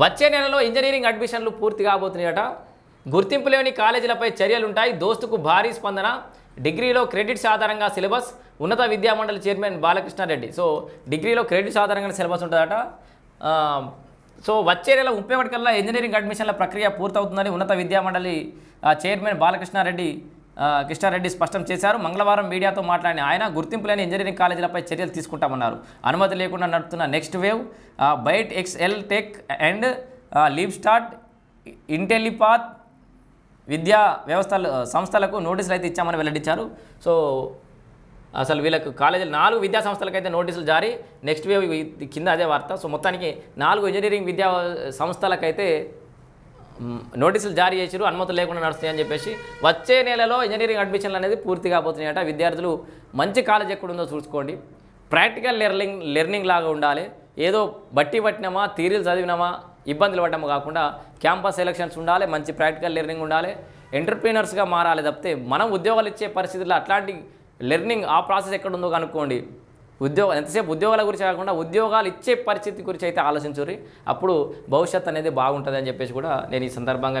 వచ్చే నెలలో ఇంజనీరింగ్ అడ్మిషన్లు పూర్తి కాబోతున్నాయట. గుర్తింపు లేని కాలేజీలపై చర్యలుంటాయి. దోస్తుకు భారీ స్పందన. డిగ్రీలో క్రెడిట్స్ ఆధారంగా సిలబస్. ఉన్నత విద్యామండలి చైర్మన్ బాలకృష్ణారెడ్డి. సో డిగ్రీలో క్రెడిట్స్ ఆధారంగా సిలబస్ ఉంటుందట. సో వచ్చే నెల ముప్పై ఒకటి కల్లా ఇంజనీరింగ్ అడ్మిషన్ల ప్రక్రియ పూర్తవుతుందని ఉన్నత విద్యామండలి చైర్మన్ బాలకృష్ణారెడ్డి కృష్ణారెడ్డి స్పష్టం చేశారు. మంగళవారం మీడియాతో మాట్లాడిన ఆయన గుర్తింపు లేని ఇంజనీరింగ్ కాలేజీలపై చర్యలు తీసుకుంటామన్నారు. అనుమతి లేకుండా నడుపుతున్న next wave byte XL tech and uh, leave start Intellipaat విద్యా వ్యవస్థలు సంస్థలకు నోటీసులు అయితే ఇచ్చామని వెల్లడించారు. సో అసలు వీళ్ళకు కాలేజీలు నాలుగు విద్యా సంస్థలకైతే నోటీసులు జారీ. నెక్స్ట్ వేవ్ కింద అదే వార్త. సో మొత్తానికి నాలుగు ఇంజనీరింగ్ విద్యా సంస్థలకైతే నోటీసులు జారీ చేశారు అనుమతులు లేకుండా నడుస్తాయని చెప్పేసి వచ్చే నెలలో ఇంజనీరింగ్ అడ్మిషన్లు అనేది పూర్తి కాబోతున్నాయట విద్యార్థులు మంచి కాలేజ్ ఎక్కడుందో చూసుకోండి. ప్రాక్టికల్ లెర్నింగ్ లెర్నింగ్ లాగా ఉండాలి. ఏదో బట్టి పట్టినామా థీరీలు చదివినామా ఇబ్బందులు పడ్డమా కాకుండా క్యాంపస్ ఎలక్షన్స్ ఉండాలి మంచి ప్రాక్టికల్ లెర్నింగ్ ఉండాలి. ఎంటర్ప్రీనర్స్గా మారాలి తప్పితే మనం ఉద్యోగాలు ఇచ్చే పరిస్థితుల్లో అట్లాంటి లెర్నింగ్ ఆ ప్రాసెస్ ఎక్కడ ఉందో కనుక్కోండి. ఉద్యోగాలు ఎంతసేపు ఉద్యోగాల గురించి కాకుండా ఉద్యోగాలు ఇచ్చే పరిస్థితి గురించి అయితే ఆలోచించుర్రి అప్పుడు భవిష్యత్ అనేది బాగుంటుంది అని చెప్పేసి కూడా నేను ఈ సందర్భంగా మీకు